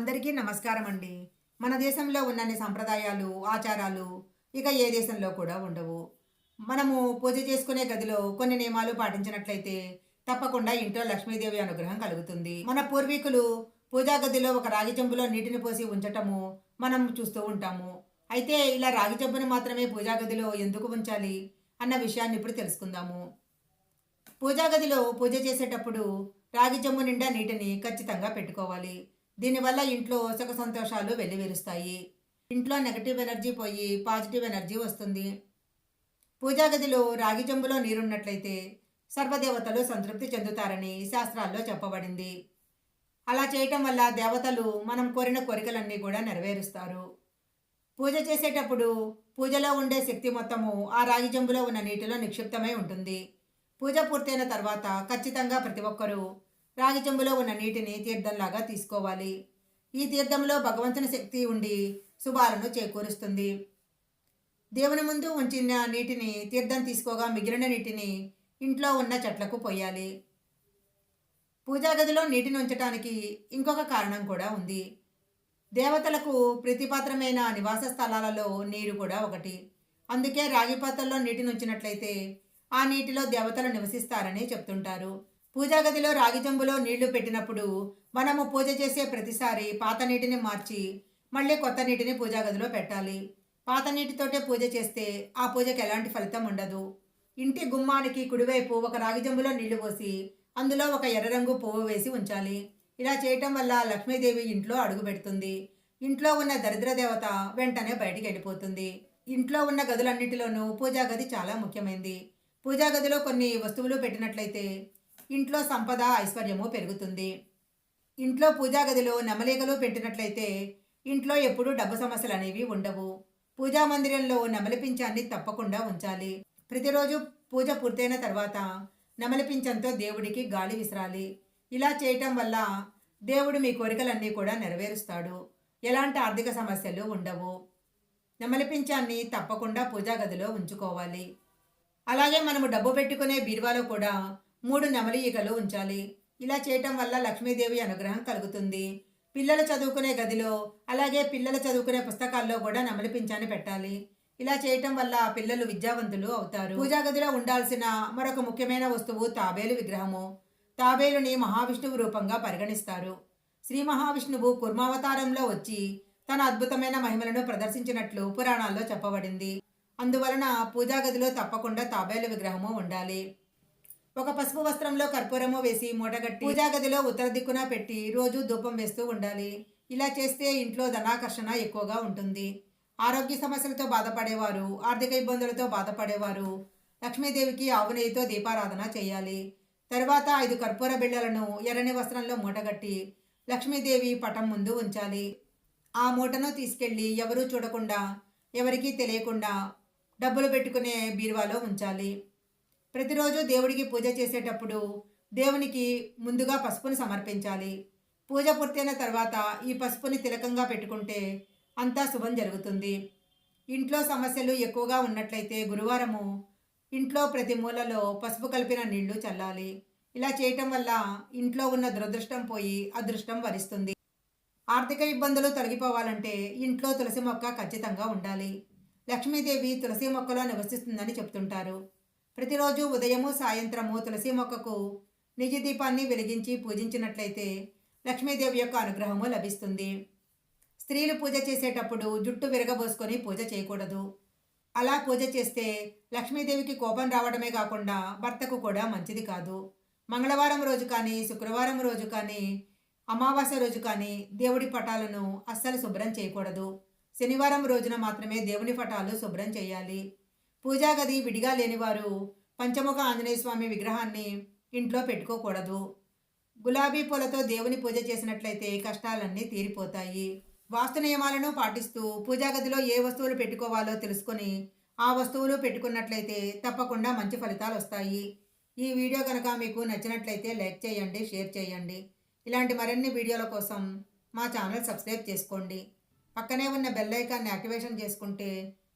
అందరికీ నమస్కారం అండి మన దేశంలో ఉన్నన్ని సంప్రదాయాలు ఆచారాలు ఇక ఏ దేశంలో కూడా ఉండవు. మనము పూజ చేసుకునే గదిలో కొన్ని నియమాలు పాటించినట్లయితే తప్పకుండా ఇంట్లో లక్ష్మీదేవి అనుగ్రహం కలుగుతుంది. మన పూర్వీకులు పూజా గదిలో ఒక రాగి చెంబులో నీటిని పోసి ఉంచటము మనం చూస్తూ ఉంటాము. అయితే ఇలా రాగి చెంబును మాత్రమే పూజా గదిలో ఎందుకు ఉంచాలి అన్న విషయాన్ని ఇప్పుడు తెలుసుకుందాము. పూజా గదిలో పూజ చేసేటప్పుడు రాగి చెంబు నిండా నీటిని ఖచ్చితంగా పెట్టుకోవాలి. దీనివల్ల ఇంట్లో సుఖ సంతోషాలు వెల్లివిరుస్తాయి. ఇంట్లో నెగటివ్ ఎనర్జీ పోయి పాజిటివ్ ఎనర్జీ వస్తుంది. పూజా గదిలో రాగి చెంబులో నీరున్నట్లయితే సర్వదేవతలు సంతృప్తి చెందుతారని శాస్త్రాల్లో చెప్పబడింది. అలా చేయటం వల్ల దేవతలు మనం కోరిన కోరికలన్నీ కూడా నెరవేరుస్తారు. పూజ చేసేటప్పుడు పూజలో ఉండే శక్తి మొత్తము ఆ రాగి జంబులో ఉన్న నీటిలో నిక్షిప్తమై ఉంటుంది. పూజ పూర్తయిన తర్వాత ఖచ్చితంగా ప్రతి ఒక్కరూ రాగి చెంబులో ఉన్న నీటిని తీర్థంలాగా తీసుకోవాలి. ఈ తీర్థంలో భగవంతుని శక్తి ఉండి శుభాలను చేకూరుస్తుంది. దేవుని ముందు ఉంచిన నీటిని తీర్థం తీసుకోగా మిగిలిన నీటిని ఇంట్లో ఉన్న చెట్లకు పోయాలి. పూజా గదిలో నీటిని ఉంచటానికి ఇంకొక కారణం కూడా ఉంది. దేవతలకు ప్రతిపాత్రమైన నివాస స్థలాలలో నీరు కూడా ఒకటి. అందుకే రాగి పాత్రలో నీటిని ఉంచినట్లయితే ఆ నీటిలో దేవతలు నివసిస్తారని చెప్తుంటారు. పూజాగదిలో రాగి చెంబులో నీళ్ళు పెట్టినప్పుడు మనము పూజ చేసే ప్రతిసారి పాత నీటిని మార్చి మళ్ళీ కొత్త నీటిని పూజాగదిలో పెట్టాలి. పాత నీటితోటే పూజ చేస్తే ఆ పూజకి ఎలాంటి ఫలితం ఉండదు. ఇంటి గుమ్మానికి కుడివైపు ఒక రాగి చెంబులో నీళ్ళు పోసి అందులో ఒక ఎర్ర రంగు పువ్వు వేసి ఉంచాలి. ఇలా చేయటం వల్ల లక్ష్మీదేవి ఇంట్లో అడుగు పెడుతుంది. ఇంట్లో ఉన్న దరిద్ర దేవత వెంటనే బయటికి వెళ్ళిపోతుంది. ఇంట్లో ఉన్న గదులన్నిటిలోనూ పూజా గది చాలా ముఖ్యమైనది పూజాగదిలో కొన్ని వస్తువులు పెట్టినట్లయితే ఇంట్లో సంపద ఐశ్వర్యము పెరుగుతుంది. ఇంట్లో పూజా గదిలో నెమలికలు పెట్టినట్లయితే ఇంట్లో ఎప్పుడూ డబ్బు సమస్యలు అనేవి ఉండవు. పూజా మందిరంలో నెమలిపించాన్ని తప్పకుండా ఉంచాలి. ప్రతిరోజు పూజ పూర్తయిన తర్వాత నెమలిపించంతో దేవుడికి గాలి విసరాలి. ఇలా చేయటం వల్ల దేవుడు మీ కోరికలన్నీ కూడా నెరవేరుస్తాడు. ఎలాంటి ఆర్థిక సమస్యలు ఉండవు. నెమలిపించాన్ని తప్పకుండా పూజా గదిలో ఉంచుకోవాలి. అలాగే మనము డబ్బు పెట్టుకునే బీరువాలో కూడా మూడు నెమలి ఈగలు ఉంచాలి. ఇలా చేయటం వల్ల లక్ష్మీదేవి అనుగ్రహం కలుగుతుంది. పిల్లలు చదువుకునే గదిలో అలాగే పిల్లలు చదువుకునే పుస్తకాల్లో కూడా నెమలి పింఛాన్ని పెట్టాలి. ఇలా చేయటం వల్ల పిల్లలు విద్యావంతులు అవుతారు. పూజా గదిలో ఉండాల్సిన మరొక ముఖ్యమైన వస్తువు తాబేలు విగ్రహము. తాబేలుని మహావిష్ణువు రూపంగా పరిగణిస్తారు. శ్రీ మహావిష్ణువు కుర్మావతారంలో వచ్చి తన అద్భుతమైన మహిమలను ప్రదర్శించినట్లు పురాణాల్లో చెప్పబడింది. అందువలన పూజా గదిలో తప్పకుండా తాబేలు విగ్రహము ఉండాలి. ఒక పసుపు వస్త్రంలో కర్పూరము వేసి మూటగట్టి పూజాగదిలో ఉత్తర దిక్కున పెట్టి రోజు ధూపం వేస్తూ ఉండాలి. ఇలా చేస్తే ఇంట్లో ధనాకర్షణ ఎక్కువగా ఉంటుంది. ఆరోగ్య సమస్యలతో బాధపడేవారు ఆర్థిక ఇబ్బందులతో బాధపడేవారు లక్ష్మీదేవికి ఆవు నెయ్యితో దీపారాధన చేయాలి. తర్వాత ఐదు కర్పూర బిళ్ళలను ఎర్రని వస్త్రంలో మూటగట్టి లక్ష్మీదేవి పటం ముందు ఉంచాలి. ఆ మూటను తీసుకెళ్ళి ఎవరూ చూడకుండా ఎవరికీ తెలియకుండా డబ్బులు పెట్టుకునే బీరువాలో ఉంచాలి. ప్రతిరోజు దేవుడికి పూజ చేసేటప్పుడు దేవునికి ముందుగా పసుపును సమర్పించాలి. పూజ పూర్తయిన తర్వాత ఈ పసుపుని తిలకంగా పెట్టుకుంటే అంతా శుభం జరుగుతుంది. ఇంట్లో సమస్యలు ఎక్కువగా ఉన్నట్లయితే గురువారము ఇంట్లో ప్రతి మూలలో పసుపు కలిపిన నీళ్ళు చల్లాలి. ఇలా చేయటం వల్ల ఇంట్లో ఉన్న దురదృష్టం పోయి అదృష్టం వరిస్తుంది. ఆర్థిక ఇబ్బందులు తొలగిపోవాలంటే ఇంట్లో తులసి మొక్క ఖచ్చితంగా ఉండాలి. లక్ష్మీదేవి తులసి మొక్కలో నివసిస్తుందని చెప్తుంటారు. ప్రతిరోజు ఉదయము సాయంత్రము తులసి మొక్కకు నిజ దీపాన్ని వెలిగించి పూజించినట్లయితే లక్ష్మీదేవి యొక్క అనుగ్రహము లభిస్తుంది. స్త్రీలు పూజ చేసేటప్పుడు జుట్టు విరగబోసుకొని పూజ చేయకూడదు. అలా పూజ చేస్తే లక్ష్మీదేవికి కోపం రావడమే కాకుండా భర్తకు కూడా మంచిది కాదు. మంగళవారం రోజు కానీ శుక్రవారం రోజు కానీ అమావాస్య రోజు కానీ దేవుడి పటాలను అస్సలు శుభ్రం చేయకూడదు. శనివారం రోజున మాత్రమే దేవుని పటాలు శుభ్రం చేయాలి. పూజాగది విడిగా లేనివారు పంచముఖ ఆంజనేయ స్వామి విగ్రహాన్ని ఇంట్లో పెట్టుకోకూడదు. గులాబీ పూలతో దేవుని పూజ చేసినట్లయితే కష్టాలన్నీ తీరిపోతాయి. వాస్తు నియమాలను పాటిస్తూ పూజాగదిలో ఏ వస్తువులు పెట్టుకోవాలో తెలుసుకొని ఆ వస్తువులు పెట్టుకున్నట్లయితే తప్పకుండా మంచి ఫలితాలు వస్తాయి. ఈ వీడియో కనుక మీకు నచ్చినట్లయితే లైక్ చేయండి షేర్ చేయండి. ఇలాంటి మరిన్ని వీడియోల కోసం మా ఛానల్ సబ్స్క్రైబ్ చేసుకోండి. పక్కనే ఉన్న బెల్ ఐకాన్ని యాక్టివేషన్ చేసుకుంటే